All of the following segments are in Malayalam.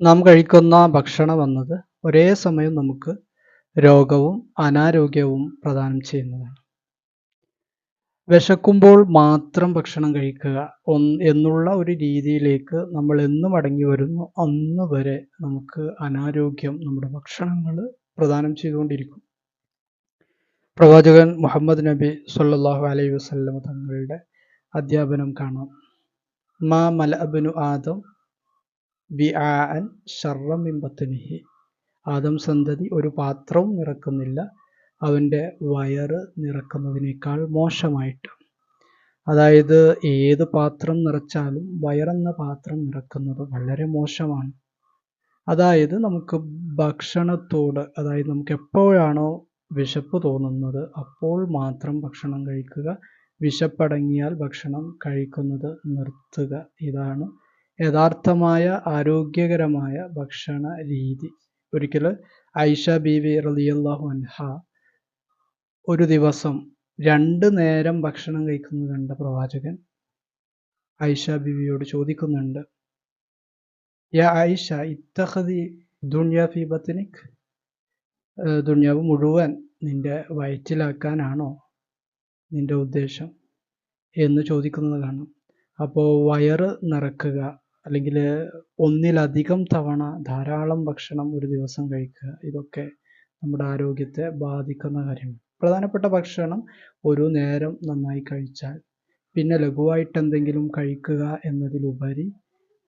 നാം കഴിക്കുന്ന ഭക്ഷണം എന്നത് ഒരേ സമയം നമുക്ക് രോഗവും അനാരോഗ്യവും പ്രദാനം ചെയ്യുന്നതാണ്. വിശക്കുമ്പോൾ മാത്രം ഭക്ഷണം കഴിക്കുക എന്നുള്ള ഒരു രീതിയിലേക്ക് നമ്മൾ എന്ന് മടങ്ങി വരുന്നു. അന്ന് വരെ നമുക്ക് അനാരോഗ്യം നമ്മുടെ ഭക്ഷണങ്ങൾ പ്രദാനം ചെയ്തുകൊണ്ടിരിക്കും. പ്രവാചകൻ മുഹമ്മദ് നബി സല്ലാഹു അലൈഹി വസല്ലം തങ്ങളുടെ അധ്യാപനം കാണാം. മാ മലഅബ്നു ആദം ആദം സന്തതി ഒരു പാത്രവും നിറക്കുന്നില്ല. അവന്റെ വയറ് നിറക്കുന്നതിനേക്കാൾ മോശമായിട്ട്. അതായത് ഏത് പാത്രം നിറച്ചാലും വയറെന്ന പാത്രം നിറക്കുന്നത് വളരെ മോശമാണ്. അതായത് നമുക്ക് ഭക്ഷണത്തോട് അതായത് നമുക്ക് എപ്പോഴാണോ വിശപ്പ് തോന്നുന്നത് അപ്പോൾ മാത്രം ഭക്ഷണം കഴിക്കുക. വിശപ്പടങ്ങിയാൽ ഭക്ഷണം കഴിക്കുന്നത് നിർത്തുക. ഇതാണ് യഥാർത്ഥമായ ആരോഗ്യകരമായ ഭക്ഷണ രീതി. ഒരിക്കൽ ഐഷ ബീവി റളിയല്ലാഹു അൻഹ ഒരു ദിവസം രണ്ട് നേരം ഭക്ഷണം കഴിക്കുന്നത് കണ്ട പ്രവാചകൻ ഐഷ ബീവിയോട് ചോദിക്കുന്നുണ്ട് ഐഷ ഇത്തഹദി ദുനിയ ദുണ്യാവ് മുഴുവൻ നിന്റെ വയറ്റിലാക്കാനാണോ നിന്റെ ഉദ്ദേശം? എന്ന് ചോദിക്കുന്നത് കാണാം. അപ്പോൾ വയറ് നിറക്കുക അല്ലെങ്കിൽ ഒന്നിലധികം തവണ ധാരാളം ഭക്ഷണം ഒരു ദിവസം കഴിക്കുക ഇതൊക്കെ നമ്മുടെ ആരോഗ്യത്തെ ബാധിക്കുന്ന കാര്യമാണ്. പ്രധാനപ്പെട്ട ഭക്ഷണം ഒരു നേരം നന്നായി കഴിച്ചാൽ പിന്നെ ലഘുവായിട്ട് എന്തെങ്കിലും കഴിക്കുക എന്നതിലുപരി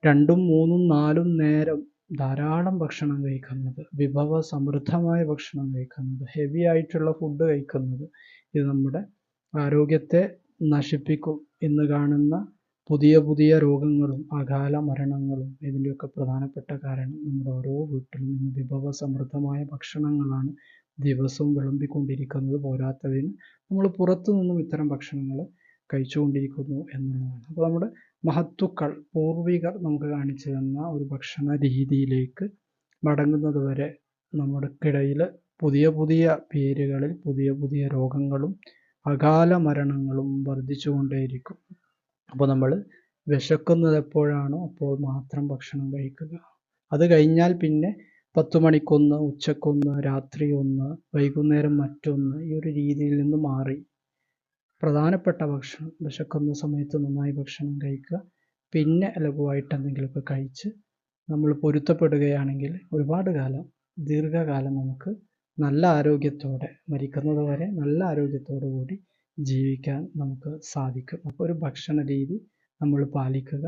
രണ്ടും മൂന്നും നാലും നേരം ധാരാളം ഭക്ഷണം കഴിക്കുന്നത് വിഭവ സമൃദ്ധമായ ഭക്ഷണം കഴിക്കുന്നത് ഹെവി ആയിട്ടുള്ള ഫുഡ് കഴിക്കുന്നത് ഇത് നമ്മുടെ ആരോഗ്യത്തെ നശിപ്പിക്കും ഇന്ന് കാണുന്ന പുതിയ പുതിയ രോഗങ്ങളും അകാല മരണങ്ങളും ഇതിന്റെയൊക്കെ പ്രധാനപ്പെട്ട കാരണം നമ്മുടെ ഓരോ വീട്ടിലും ഇന്ന് വിഭവ സമൃദ്ധമായ ഭക്ഷണങ്ങളാണ് ദിവസവും വിളമ്പിക്കൊണ്ടിരിക്കുന്നത് പോരാത്തതിന് നമ്മൾ പുറത്തു നിന്നും ഇത്തരം ഭക്ഷണങ്ങൾ കഴിച്ചുകൊണ്ടിരിക്കുന്നു എന്നുള്ളതാണ്. അപ്പോൾ നമ്മുടെ മഹത്തുക്കൾ പൂർവികർ നമുക്ക് കാണിച്ചു തന്ന ഒരു ഭക്ഷണ രീതിയിലേക്ക് മടങ്ങുന്നത് വരെ നമ്മുടെക്കിടയിൽ പുതിയ പുതിയ പേരുകളിൽ പുതിയ പുതിയ രോഗങ്ങളും അകാല മരണങ്ങളും വർദ്ധിച്ചുകൊണ്ടേയിരിക്കും. അപ്പോൾ നമ്മൾ വിശക്കുന്നത് എപ്പോഴാണോ അപ്പോൾ മാത്രം ഭക്ഷണം കഴിക്കുക. അത് കഴിഞ്ഞാൽ പിന്നെ പത്ത് മണിക്കൊന്ന് ഉച്ചക്കൊന്ന് രാത്രി ഒന്ന് വൈകുന്നേരം മറ്റൊന്ന് ഈ ഒരു രീതിയിൽ നിന്ന് മാറി. പ്രധാനപ്പെട്ട ഭക്ഷണം വിശക്കുന്ന സമയത്ത് നന്നായി ഭക്ഷണം കഴിക്കുക. പിന്നെ ലഘുവായിട്ട് എന്തെങ്കിലുമൊക്കെ കഴിച്ച് നമ്മൾ പൊരുത്തപ്പെടുകയാണെങ്കിൽ ഒരുപാട് കാലം ദീർഘകാലം നമുക്ക് നല്ല ആരോഗ്യത്തോടെ മരിക്കുന്നത് വരെ നല്ല ആരോഗ്യത്തോടു കൂടി ജീവിക്കാൻ നമുക്ക് സാധിക്കും. അപ്പോൾ ഒരു ഭക്ഷണ രീതി നമ്മൾ പാലിക്കുക.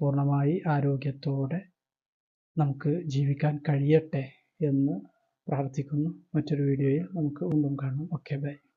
പൂർണമായി ആരോഗ്യത്തോടെ നമുക്ക് ജീവിക്കാൻ കഴിയട്ടെ എന്ന് പ്രാർത്ഥിക്കുന്നു. മറ്റൊരു വീഡിയോയിൽ നമുക്ക് വീണ്ടും കാണാം. Okay bye